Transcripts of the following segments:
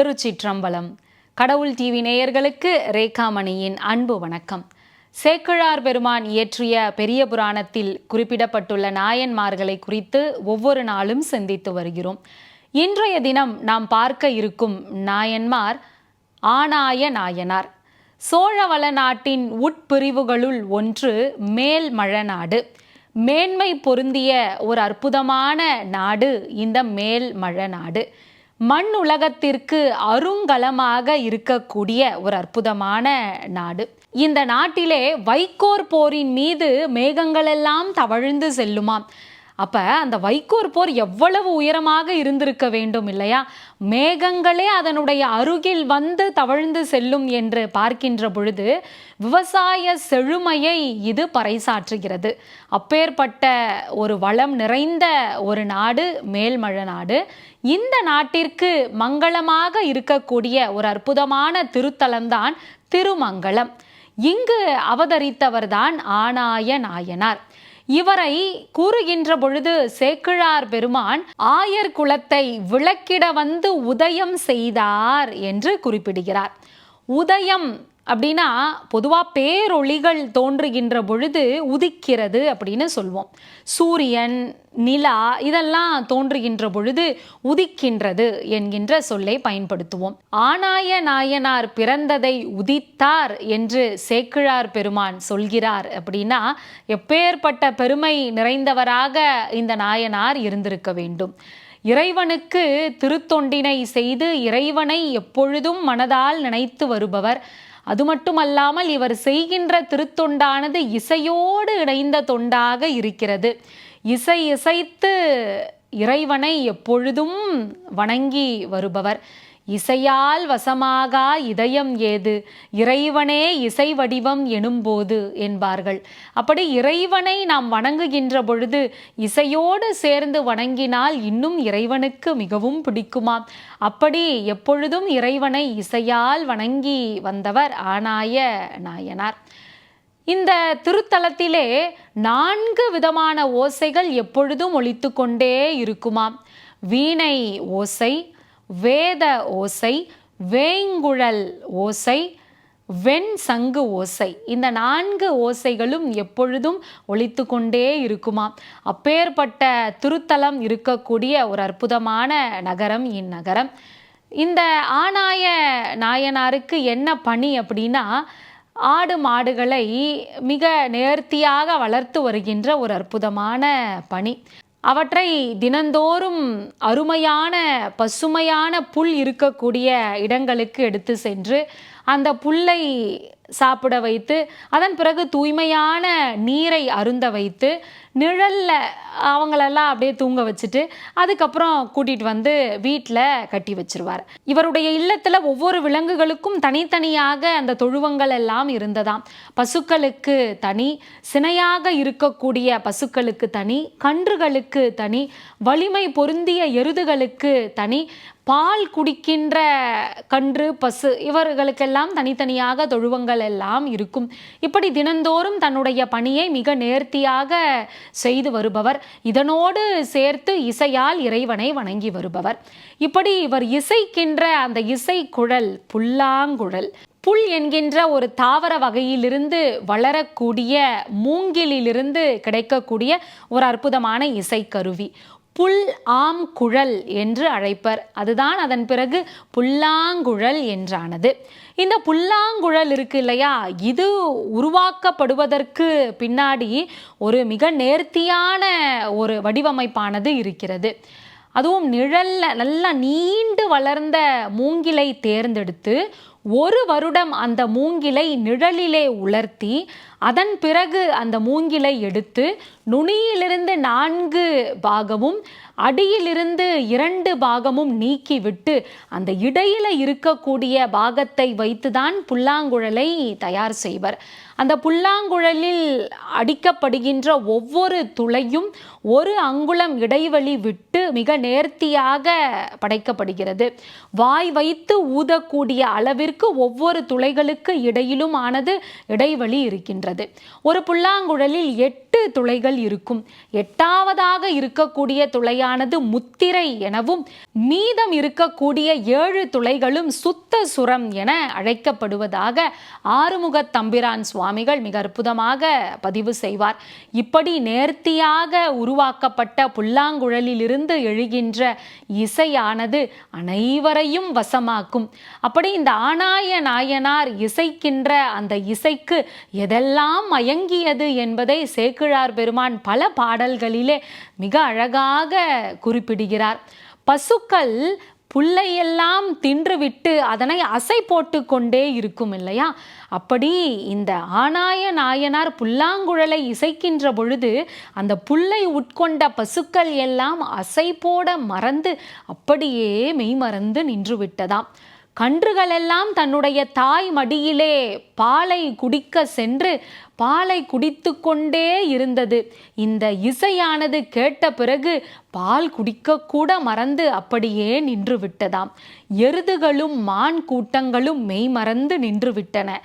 திருச்சிற்றம்பலம். கடவுள் டிவி நேயர்களுக்கு ரேகாமணியின் அன்பு வணக்கம். சேக்கிழார் பெருமான் இயற்றிய பெரிய புராணத்தில் குறிப்பிடப்பட்டுள்ள நாயன்மார்களை குறித்து ஒவ்வொரு நாளும் சிந்தித்து வருகிறோம். இன்றைய தினம் நாம் பார்க்க இருக்கும் நாயன்மார் ஆனாய நாயனார். சோழவள நாட்டின் உட்பிரிவுகளுள் ஒன்று மேல்மழநாடு மேன்மை பொருந்திய ஒரு அற்புதமான நாடு இந்த மேல்மழநாடு மண் உலகத்திற்கு அருங்கலமாக இருக்கக்கூடிய ஒரு அற்புதமான நாடு. இந்த நாட்டிலே வைக்கோர் போரின் மீது மேகங்களெல்லாம் தவழ்ந்து செல்லுமாம் அப்ப அந்த வைக்கோர் போர் எவ்வளவு உயரமாக இருந்திருக்க வேண்டும் இல்லையா? மேகங்களே அதனுடைய அருகில் வந்து தவழ்ந்து செல்லும் என்று பார்க்கின்ற பொழுது விவசாய செழுமையை இது பறைசாற்றுகிறது. அப்பேற்பட்ட ஒரு வளம் நிறைந்த ஒரு நாடு மேல்மழ நாடு. இந்த நாட்டிற்கு மங்களமாக இருக்கக்கூடிய ஒரு அற்புதமான திருத்தலம்தான் திருமங்கலம். இங்கு அவதரித்தவர்தான் ஆனாய நாயனார். இவரை கூறுகின்ற பொழுது சேக்கிழார் பெருமான் ஆயர் குலத்தை விளக்கிட வந்து உதயம் செய்தார் என்று குறிப்பிடுகிறார். உதயம் அப்படின்னா பொதுவாக பேரொளிகள் தோன்றுகின்ற பொழுது உதிக்கிறது அப்படின்னு சொல்வோம். சூரியன் நிலா இதெல்லாம் தோன்றுகின்ற பொழுது உதிக்கின்றது என்கின்ற சொல்லை பயன்படுத்துவோம். ஆனாய நாயனார் பிறந்ததை உதித்தார் என்று சேக்கிழார் பெருமான் சொல்கிறார் அப்படின்னா எப்பேற்பட்ட பெருமை நிறைந்தவராக இந்த நாயனார் இருந்திருக்க வேண்டும். இறைவனுக்கு திருத்தொண்டினை செய்து இறைவனை எப்பொழுதும் மனதால் நினைத்து வருபவர் அது மட்டுமல்லாமல் இவர் செய்கின்ற திருத்தொண்டானது இசையோடு இணைந்த தொண்டாக இருக்கிறது. இசை இசைத்து இறைவனை எப்பொழுதும் வணங்கி வருபவர். இசையால் வசமாகா இதயம் ஏது? இறைவனே இசை வடிவம் எனும்போது என்பார்கள். அப்படி இறைவனை நாம் வணங்குகின்ற பொழுது இசையோடு சேர்ந்து வணங்கினால் இன்னும் இறைவனுக்கு மிகவும் பிடிக்குமாம் அப்படி எப்பொழுதும் இறைவனை இசையால் வணங்கி வந்தவர் ஆனாய நாயனார். இந்த திருத்தலத்திலே நான்கு விதமான ஓசைகள் எப்பொழுதும் ஒழித்து கொண்டே இருக்குமாம். வீணை ஓசை வேத ஓசை வேங்குழல் ஓசை வெண் சங்கு ஓசை. இந்த நான்கு ஓசைகளும் எப்பொழுதும் ஒழித்து கொண்டே இருக்குமாம் அப்பேற்பட்ட திருத்தலம் இருக்கக்கூடிய ஒரு அற்புதமான நகரம் இந்நகரம். இந்த ஆணாய நாயனாருக்கு என்ன பணி அப்படின்னா ஆடு மாடுகளை மிக நேர்த்தியாக வளர்த்து வருகின்ற ஒரு அற்புதமான பணி. அவற்றை தினந்தோறும் அருமையான பசுமையான புல் இருக்கக்கூடிய இடங்களுக்கு எடுத்து சென்று அந்த புல்லை சாப்பிட வைத்து அதன் பிறகு தூய்மையான நீரை அருந்த வைத்து நிழலில் அவங்களெல்லாம் அப்படியே தூங்க வச்சுட்டு அதுக்கப்புறம் கூட்டிகிட்டு வந்து வீட்டில் கட்டி வச்சிருவார். இவருடைய இல்லத்தில் ஒவ்வொரு விலங்குகளுக்கும் தனித்தனியாக அந்த தொழுவங்கள் எல்லாம் இருந்ததாம். பசுக்களுக்கு தனி சினையாக இருக்கக்கூடிய பசுக்களுக்கு தனி கன்றுகளுக்கு தனி வலிமை பொருந்திய எருதுகளுக்கு தனி பால் குடிக்கின்ற கன்று பசு இவர்களுக்கெல்லாம் தனித்தனியாக தொழுவங்கள் எல்லாம் இருக்கும். இப்படி தினந்தோறும் தன்னுடைய பணியை மிக நேர்த்தியாக செய்து வருபவர். இதனோடு சேர்த்து இசையால் இறைவனை வணங்கி வருபவர். இப்படி இவர் இசைக்கின்ற அந்த இசை குழல் புல்லாங்குழல் புல் என்கின்ற ஒரு தாவர வகையிலிருந்து வளரக்கூடிய மூங்கிலிலிருந்து கிடைக்கக்கூடிய ஒரு அற்புதமான இசைக்கருவி. புல் ஆம் குழல் என்று அழைப்பர். அதுதான் அதன் பிறகு புல்லாங்குழல் என்றானது. இந்த புல்லாங்குழல் இருக்கு இல்லையா? இது உருவாக்கப்படுவதற்கு பின்னாடி ஒரு மிக நேர்த்தியான ஒரு வடிவமைப்பானது இருக்கிறது. அதுவும் நிழல்ல நல்லா நீண்டு வளர்ந்த மூங்கிலை தேர்ந்தெடுத்து ஒரு வருடம் அந்த மூங்கிலை நிழலிலே உலர்த்தி அதன் பிறகு அந்த மூங்கிலை எடுத்து நுனியிலிருந்து நான்கு பாகமும் அடியிலிருந்து இரண்டு பாகமும் நீக்கிவிட்டு அந்த இடையில இருக்கக்கூடிய பாகத்தை வைத்துதான் புல்லாங்குழலை தயார் செய்வர். அந்த புல்லாங்குழலில் அடிக்கப்படுகின்ற ஒவ்வொரு துளையும் ஒரு அங்குளம் இடைவெளி விட்டு மிக நேர்த்தியாக படைக்கப்படுகிறது. வாய் வைத்து ஊதக்கூடிய அளவிற்கு ஒவ்வொரு துளைகளுக்கு இடையிலும் ஆனது இடைவெளி இருக்கின்றது. இருக்கின்றது ஒரு புல்லாங்குழலில் எட்டு துளைகள் இருக்கும். எட்டாவதாக இருக்கக்கூடிய துளையானது முத்திரை எனவும் மீதம் இருக்கக்கூடிய ஏழு துளைகளும் சுத்த சுரம் என அழைக்கப்படுவதாக ஆறுமுக தம்பிரான் சுவாமிகள் மிக அற்புதமாக பதிவு செய்வார். இப்படி நேர்த்தியாக உருவாக்கப்பட்ட புல்லாங்குழலிலிருந்து எழுகின்ற இசையானது அனைவரையும் வசமாக்கும். அப்படி இந்த ஆணாய நாயனார் இசைக்கின்ற அந்த இசைக்கு எதெல்லாம் மயங்கியது என்பதை சேக்கிழார் பெருமான் பல பாடல்களிலே மிக அழகாக குறிப்பிடுகிறார். பசுக்கள் புல்லையெல்லாம் தின்றுவிட்டு அதனை அசை போட்டு கொண்டே இருக்கும் இல்லையா? அப்படி இந்த ஆனாய நாயனார் புல்லாங்குழலை இசைக்கின்ற பொழுது அந்த புல்லை உட்கொண்ட பசுக்கள் எல்லாம் அசை போட மறந்து அப்படியே மெய்மறந்து நின்று விட்டதாம். கன்றுகளெல்லாம் தன்னுடைய தாய் மடியிலே பாலை குடிக்க சென்று பாலை குடித்து கொண்டே இருந்தது. இந்த இசையானது கேட்ட பிறகு பால் குடிக்கக்கூட மறந்து அப்படியே நின்று விட்டதாம். எருதுகளும் மான் கூட்டங்களும் மெய்மறந்து நின்று விட்டன.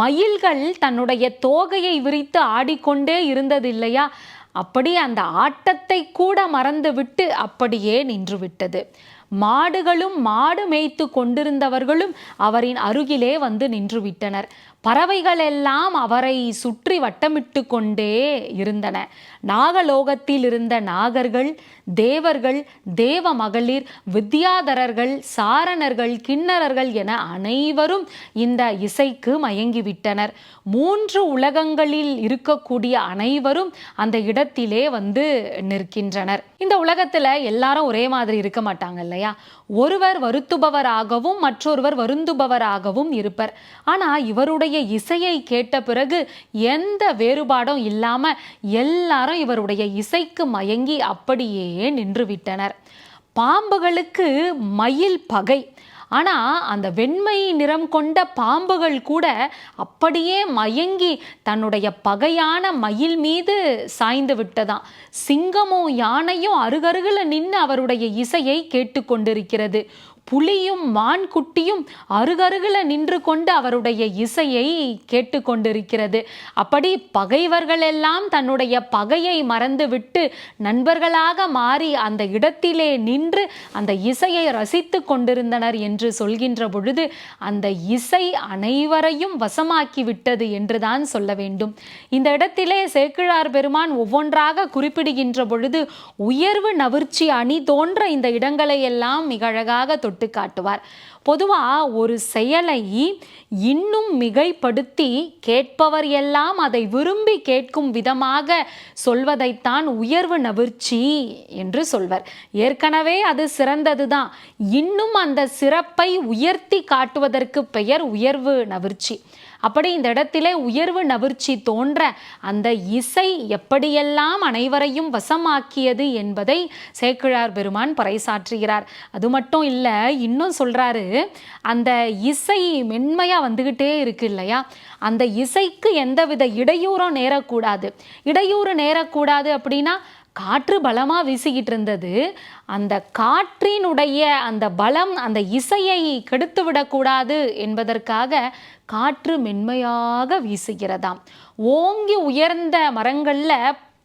மயில்கள் தன்னுடைய தோகையை விரித்து ஆடிக்கொண்டே இருந்தது இல்லையா அப்படி அந்த ஆட்டத்தை கூட மறந்துவிட்டு அப்படியே நின்று விட்டது. மாடுகளும் மாடு மேய்த்து கொண்டிருந்தவர்களும் அவரின் அருகிலே வந்து நின்றுவிட்டனர். பறவைகள் எல்லாம் அவரை சுற்றி வட்டமிட்டு கொண்டே இருந்தன. நாகலோகத்தில் இருந்த நாகர்கள் தேவர்கள் தேவ மகளிர் வித்யாதரர்கள் சாரணர்கள் கிண்ணறர்கள் என அனைவரும் இந்த இசைக்கு மயங்கிவிட்டனர். மூன்று உலகங்களில் இருக்கக்கூடிய அனைவரும் அந்த இடத்திலே வந்து நிற்கின்றனர். இந்த உலகத்துல எல்லாரும் ஒரே மாதிரி இருக்க மாட்டாங்க இல்லையா? ஒருவர் வருத்துபவராகவும் மற்றொருவர் வருந்துபவராகவும் இருப்பர். ஆனால் இவருடைய இசையை கேட்ட பிறகு எந்த வேறுபாடும் இல்லாம எல்லாரும் இவருடைய இசைக்கு மயங்கி அப்படியே நின்று விட்டனர் பாம்புகளுக்கு மயில் பகை. ஆனா அந்த வெண்மை நிறம் கொண்ட பாம்புகள் கூட அப்படியே மயங்கி தன்னுடைய பகையான மயில் மீது சாய்ந்து விட்டதாம். சிங்கமும் யானையும் அருகருகில் நின்று அவருடைய இசையை கேட்டுக்கொண்டிருக்கிறது. புலியும் மான் குட்டியும் அருகருகில் நின்று கொண்டு அவருடைய இசையை கேட்டுக்கொண்டிருக்கிறது. அப்படி பகைவர்கள் எல்லாம் தன்னுடைய பகையை மறந்துவிட்டு நண்பர்களாக மாறி அந்த இடத்திலே நின்று அந்த இசையை ரசித்து கொண்டிருந்தனர் என்று சொல்கின்ற பொழுது அந்த இசை அனைவரையும் வசமாக்கி விட்டது என்றுதான் சொல்ல வேண்டும். இந்த இடத்திலே சேக்கிழார் பெருமான் ஒவ்வொன்றாக குறிப்பிடுகின்ற பொழுது உயர்வு நவிர்ச்சி அணி தோன்ற இந்த இடங்களை எல்லாம் மிக அழகாக தொட்டு காட்டுவார் பொதுவாக ஒரு செயலை இன்னும் மிகைப்படுத்தி கேட்பவர் எல்லாம் அதை விரும்பி கேட்கும் விதமாக சொல்வதைத்தான் உயர்வு நவிர்ச்சி என்று சொல்வர். ஏற்கனவே அது சிறந்ததுதான். இன்னும் அந்த சிறப்பை உயர்த்தி காட்டுவதற்கு பெயர் உயர்வு நவிர்ச்சி. அப்படி இந்த இடத்திலே உயர்வு நவிர்ச்சி தோன்ற அந்த இசை எப்படியெல்லாம் அனைவரையும் வசமாக்கியது என்பதை சேக்கிழார் பெருமான் பறைசாற்றுகிறார். அது மட்டும் இல்லை இன்னும் சொல்றாரு அந்த இசை மென்மையா வந்துகிட்டே இருக்கு இல்லையா? அந்த இசைக்கு எந்தவித இடையூறும் நேரக்கூடாது. இடையூறு நேரக்கூடாது அப்படின்னா காற்று பலமாக வீசிக்கிட்டு இருந்தது. அந்த காற்றினுடைய அந்த பலம் அந்த இசையை கெடுத்து விடக்கூடாது என்பதற்காக காற்று மென்மையாக வீசுகிறதாம். ஓங்கி உயர்ந்த மரங்களில்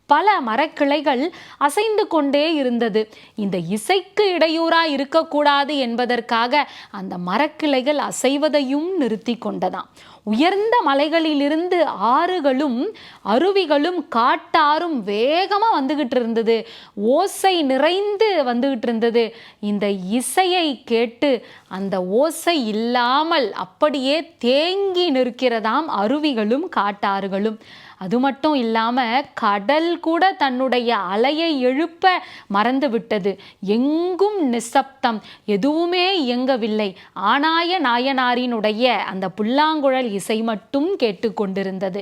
பல மரக்கிளைகள் அசைந்து கொண்டே இருந்தது. இந்த இசைக்கு இடையூறா இருக்கக்கூடாது என்பதற்காக அந்த மரக்கிளைகள் அசைவதையும் நிறுத்தி கொண்டதாம். உயர்ந்த மலைகளிலிருந்து ஆறுகளும் அருவிகளும் காட்டாரும் வேகமாக வந்துகிட்டு இருந்தது. ஓசை நிறைந்து வந்துகிட்டு இருந்தது. இந்த இசையை கேட்டு அந்த ஓசை இல்லாமல் அப்படியே தேங்கி நிற்கிறதாம் அருவிகளும் காட்டாறுகளும். அது மட்டும் இல்லாமல் கடல் கூட தன்னுடைய அலையை எழுப்ப மறந்து விட்டது எங்கும் நிசப்தம். எதுவுமே இயங்கவில்லை. ஆனாய நாயனாரினுடைய அந்த புல்லாங்குழல் இசை மட்டும் கேட்டுக்கொண்டிருந்தது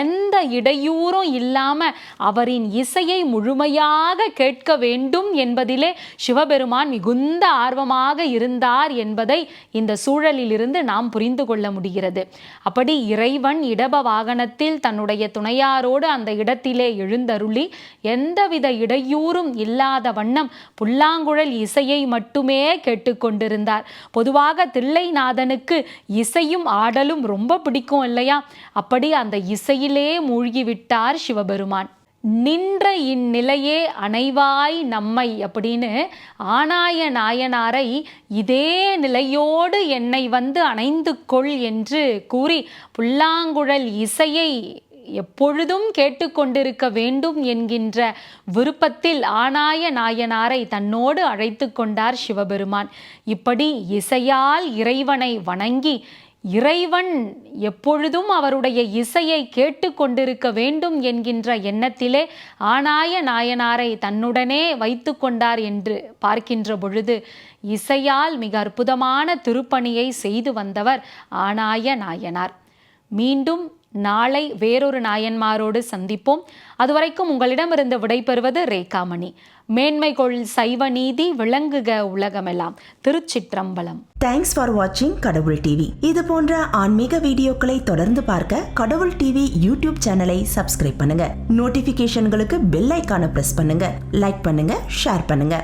எந்த இடையூறும் இல்லாமல் அவரின் இசையை முழுமையாக கேட்க வேண்டும் என்பதிலே சிவபெருமான் மிகுந்த ஆர்வமாக இருந்தார் என்பதை இந்த சூழலிலிருந்து நாம் புரிந்து கொள்ள முடிகிறது. அப்படி இறைவன் இடப வாகனத்தில் தன்னுடைய துணையாரோடு அந்த இடத்திலே எழுந்தருளி எந்தவித இடையூறும் இல்லாத வண்ணம் புல்லாங்குழல் இசையை மட்டுமே கேட்டுக்கொண்டிருந்தார். பொதுவாக தில்லைநாதனுக்கு இசையும் ஆடலும் ரொம்ப பிடிக்கும் இல்லையா? அப்படி அந்த இசையிலே மூழ்கிவிட்டார் சிவபெருமான். நின்ற இந்நிலையே அணைவாய் நம்மை அப்படின்னு ஆனாய நாயனாரை இதே நிலையோடு என்னை வந்து அணைந்து கொள் என்று கூறி புல்லாங்குழல் இசையை எப்பொழுதும் கேட்டுக்கொண்டிருக்க வேண்டும் என்கின்ற விருப்பத்தில் ஆனாய நாயனாரை தன்னோடு அழைத்து கொண்டார் சிவபெருமான். இப்படி இசையால் இறைவனை வணங்கி இறைவன் எப்பொழுதும் அவருடைய இசையை கேட்டு கொண்டிருக்க வேண்டும் என்கின்ற எண்ணத்திலே ஆனாய நாயனாரை தன்னுடனே வைத்து கொண்டார் என்று பார்க்கின்ற பொழுது இசையால் மிக அற்புதமான திருப்பணியை செய்து வந்தவர் ஆனாய நாயனார். மீண்டும் நாளை வேறொரு நாயன்மாரோடு சந்திப்போம். அதுவரைக்கும் உங்களிடமிருந்து விடைபெறுவது ரேகாமணி. மேன்மை கொள் சைவ நீதி விளங்குக உலகமெல்லாம். திருச்சிற்றம்பலம். தேங்க்ஸ் ஃபார் வாட்சிங் கடவுள் டிவி இது போன்ற ஆன்மீக வீடியோக்களை தொடர்ந்து பார்க்க கடவுள் டிவி யூடியூப் சேனலை சப்ஸ்கிரைப் பண்ணுங்க. நோட்டிபிகேஷன்களுக்கு பெல் ஐக்கான பிரஸ் பண்ணுங்க. லைக் பண்ணுங்க ஷேர் பண்ணுங்க.